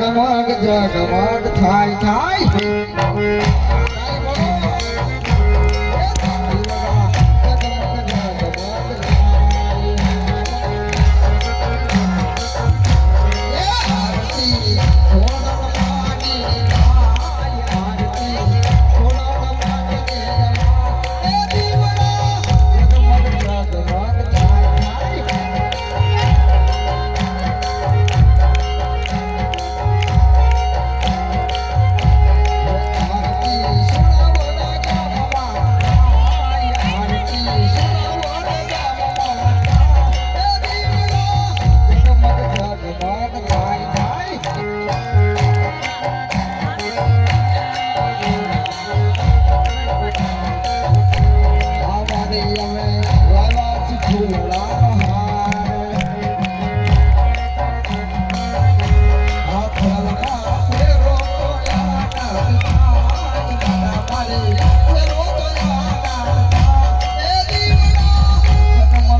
જગમગ જગમગ થાય થાય.